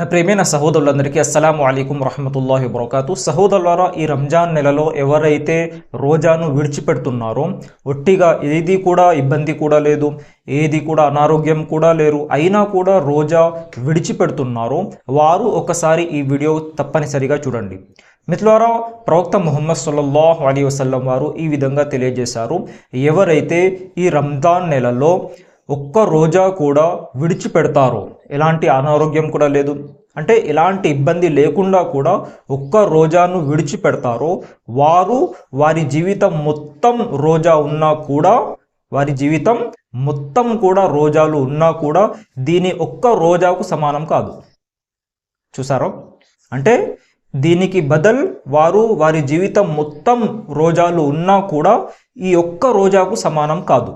నా ప్రేమైన సహోదరులందరికీ అస్సలాము అలైకుం రహమతుల్లాహి వబర్కాతు. సహోదరులారా ఈ రంజాన్ నెలలో ఎవరైతే రోజాను విడిచిపెడుతున్నారో ఒట్టిగా ఏది కూడా ఇబ్బంది కూడా లేదు ఏది కూడా అనారోగ్యం కూడా లేరు అయినా కూడా రోజా విడిచిపెడుతున్నారో వారు ఒకసారి ఈ వీడియో తప్పనిసరిగా చూడండి. మిత్రులారా ప్రవక్త ముహమ్మద్ సల్లల్లాహు అలీ వసల్లం వారు ఈ విధంగా తెలియజేశారు. ఎవరైతే ఈ రంజాన్ నెలలో ఒక్క రోజా కూడా విడిచిపెడతారు? ఎలాంటి అనారోగ్యం కూడా లేదు. అంటే ఎలాంటి ఇబ్బంది లేకుండా కూడా ఒక్క రోజాను విడిచిపెడతారో వారు వారి జీవితం మొత్తం రోజా ఉన్నా కూడా వారి జీవితం మొత్తం కూడా రోజాలు ఉన్నా కూడా దీని ఒక్క రోజాకు సమానం కాదు. చూసారా? అంటే దీనికి బదల్ వారు వారి జీవితం మొత్తం రోజాలు ఉన్నా కూడా ఈ ఒక్క రోజాకు సమానం కాదు.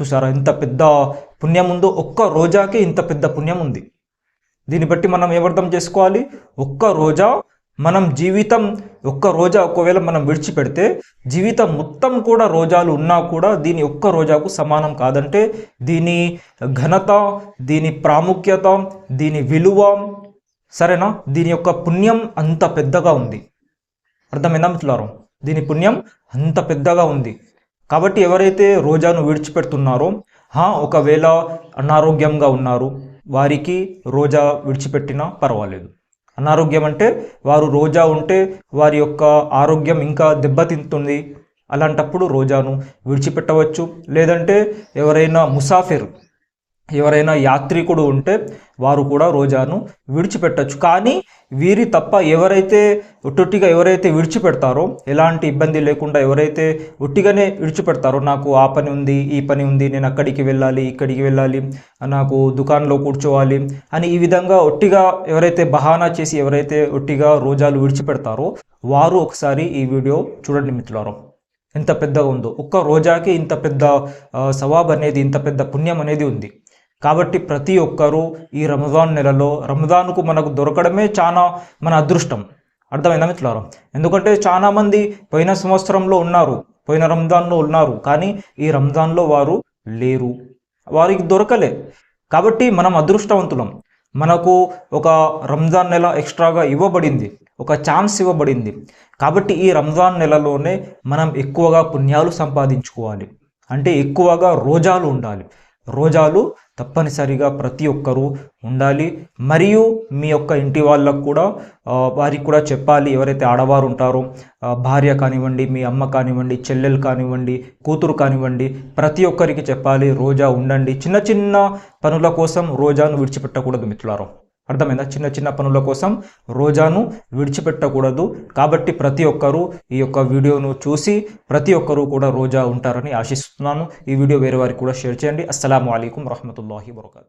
చూసారా? ఇంత పెద్ద పుణ్యం ఉందో ఒక్క రోజాకి ఇంత పెద్ద పుణ్యం ఉంది. దీన్ని బట్టి మనం ఏమర్థం చేసుకోవాలి? ఒక్క రోజా మనం జీవితం ఒక్క రోజా ఒకవేళ మనం విడిచిపెడితే జీవితం మొత్తం కూడా రోజాలు ఉన్నా కూడా దీని ఒక్క రోజాకు సమానం కాదంటే దీని ఘనత దీని ప్రాముఖ్యత దీని విలువ సరేనా? దీని యొక్క పుణ్యం అంత పెద్దగా ఉంది. అర్థమైందా మిత్రులారం? దీని పుణ్యం అంత పెద్దగా ఉంది. కాబట్టి ఎవరైతే రోజాను విడిచిపెడుతున్నారో హా ఒకవేళ అనారోగ్యంగా ఉన్నారు వారికి రోజా విడిచిపెట్టినా పర్వాలేదు. అనారోగ్యం అంటే వారు రోజా ఉంటే వారి యొక్క ఆరోగ్యం ఇంకా దెబ్బతింటుంది. అలాంటప్పుడు రోజాను విడిచిపెట్టవచ్చు. లేదంటే ఎవరైనా ముసాఫిర్ ఎవరైనా యాత్రికుడు ఉంటే వారు కూడా రోజాను విడిచిపెట్టచ్చు. కానీ వీరి తప్ప ఎవరైతే ఒట్టొట్టిగా ఎవరైతే విడిచిపెడతారో ఎలాంటి ఇబ్బంది లేకుండా ఎవరైతే ఒట్టిగానే విడిచిపెడతారో నాకు ఆ పని ఉంది ఈ పని ఉంది నేను అక్కడికి వెళ్ళాలి ఇక్కడికి వెళ్ళాలి నాకు దుకాణంలో కూర్చోవాలి అని ఈ విధంగా ఒట్టిగా ఎవరైతే బహానా చేసి ఎవరైతే ఒట్టిగా రోజాలు విడిచిపెడతారో వారు ఒకసారి ఈ వీడియో చూడండి మిత్రులారు. ఎంత పెద్దగా ఉందో. ఒక్క రోజాకి ఇంత పెద్ద సవాబ్ అనేది ఇంత పెద్ద పుణ్యం అనేది ఉంది. కాబట్టి ప్రతి ఒక్కరూ ఈ రమజాన్ నెలలో రమజాన్కు మనకు దొరకడమే చాలా మన అదృష్టం. అర్థమైందా మిత్రులారా? ఎందుకంటే చాలామంది పోయిన సంవత్సరంలో ఉన్నారు పోయిన రంజాన్లో ఉన్నారు కానీ ఈ రంజాన్లో వారు లేరు. వారికి దొరకలే. కాబట్టి మనం అదృష్టవంతులం. మనకు ఒక రంజాన్ నెల ఎక్స్ట్రాగా ఇవ్వబడింది ఒక ఛాన్స్ ఇవ్వబడింది. కాబట్టి ఈ రంజాన్ నెలలోనే మనం ఎక్కువగా పుణ్యాలు సంపాదించుకోవాలి. అంటే ఎక్కువగా రోజాలు ఉండాలి. రోజాలు తప్పనిసరిగా ప్రతి ఒక్కరూ ఉండాలి. మరియు మీ యొక్క ఇంటి వాళ్ళకు కూడా వారికి కూడా చెప్పాలి ఎవరైతే ఆడవారు ఉంటారో భార్య కానివ్వండి మీ అమ్మ కానివ్వండి చెల్లెలు కానివ్వండి కూతురు కానివ్వండి ప్రతి ఒక్కరికి చెప్పాలి రోజా ఉండండి. చిన్న చిన్న పనుల కోసం రోజాను విడిచిపెట్టకూడదు మిత్రులారు. అర్థమైందా? చిన్న చిన్న పనుల కోసం రోజాను విడిచిపెట్టకూడదు. కాబట్టి ప్రతి ఒక్కరూ ఈ యొక్క వీడియోను చూసి ప్రతి ఒక్కరూ కూడా రోజా ఉంటారని ఆశిస్తున్నాను. ఈ వీడియో వేరే వారికి కూడా షేర్ చేయండి. అస్సలం అయికం వరహమూల వరకాతు